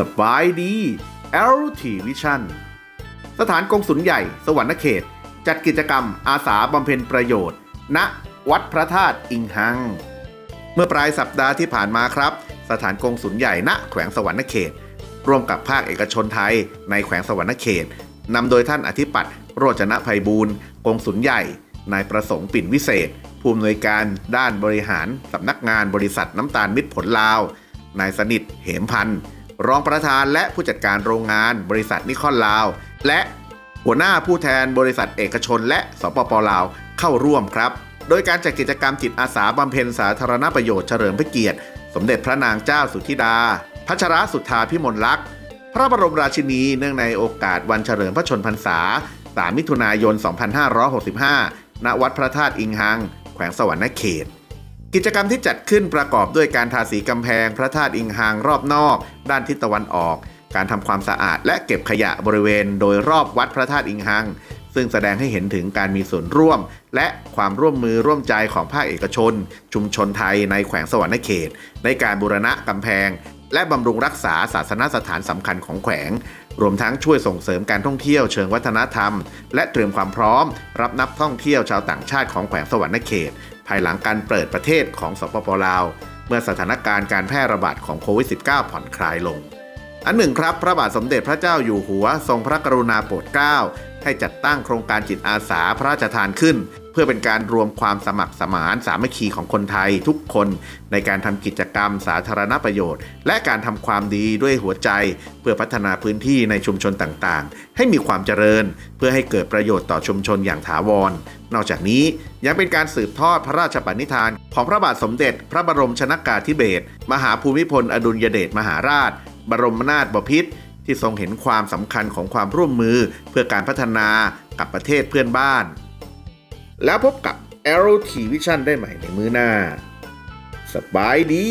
สบายดี LT Vision สถานกงสุลใหญ่ สวรรณเขต จัดกิจกรรมอาสาบำเพ็ญประโยชน์ ณ วัดพระธาตุอิงหัง เมื่อปลายสัปดาห์ที่ผ่านมาครับ สถานกงสุลใหญ่ณแขวงสวรรณเขต ร่วมกับภาคเอกชนไทย ในแขวงสวรรณเขตนำโดยท่านอธิปัตย์โรจนภัยบูรณ์กงสุลใหญ่ นายประสงค์ปิ่นวิเศษ ผู้อำนวยการด้านบริหารสำนักงานบริษัทน้ำตาลมิตรผลลาว นายสนิทเหมพันธ์ รองประธานและผู้จัดการโรงงานบริษัทนิคอนลาว และหัวหน้าผู้แทนบริษัทเอกชน และสปปลาวเข้าร่วมครับ โดยการจัดกิจกรรมจิตอาสาบำเพ็ญสาธารณประโยชน์เฉลิมพระเกียรติ สมเด็จพระนางเจ้าสุธิดา พัชรสุทธาพิมลลักษณ์ พระบรมราชินีเนื่องในโอกาสวันเฉลิมพระชนพรรษา 3 มิถุนายน 2565 ณ วัดพระธาตุอิงหัง แขวงสวรรณเขต กิจกรรมที่จัดขึ้นประกอบด้วยการทาสีกำแพง พระธาตุอิงหังรอบนอก ด้านทิศตะวันออก การทำความสะอาด และเก็บขยะบริเวณ โดยรอบวัดพระธาตุอิงหังซึ่งแสดงให้เห็นถึงการมีส่วนร่วม และความร่วมมือร่วมใจของภาคเอกชน ชุมชนไทยในแขวงสวรรณเขต ในการบูรณะกำแพง และบำรุงรักษาศาสนสถานสำคัญของแขวง รวมทั้งช่วยส่งเสริมการท่องเที่ยวเชิงวัฒนธรรม และเตรียมความพร้อม รับนักท่องเที่ยวชาวต่างชาติของแขวงสวรรณเขต ภายหลังการเปิดประเทศของสปปลาว เมื่อสถานการณ์การแพร่ระบาดของโควิด -19 ผ่อนคลายลง อันหนึ่งครับ พระบาทสมเด็จพระเจ้าอยู่หัวทรงพระกรุณาโปรดเกล้าให้จัดตั้งโครงการจิตอาสาพระราชทานขึ้น เพื่อเป็นการรวมความสมัครสมานสามัคคีของคนไทยทุกคนในการทำกิจกรรมสาธารณประโยชน์ และการทำความดีด้วยหัวใจ เพื่อพัฒนาพื้นที่ในชุมชนต่างๆ ให้มีความเจริญ เพื่อให้เกิดประโยชน์ต่อชุมชนอย่างถาวร นอกจากนี้ยังเป็นการสืบทอดพระราชปณิธาน ของพระบาทสมเด็จ พระบรมชนากาธิเบศรมหาภูมิพลอดุลยเดชมหาราช บรมนาถบพิตรที่ทรงเห็นความสำคัญของความร่วมมือเพื่อการพัฒนากับประเทศเพื่อนบ้าน แล้วพบกับ Arrow T Vision ได้ใหม่ในมือหน้า สบายดี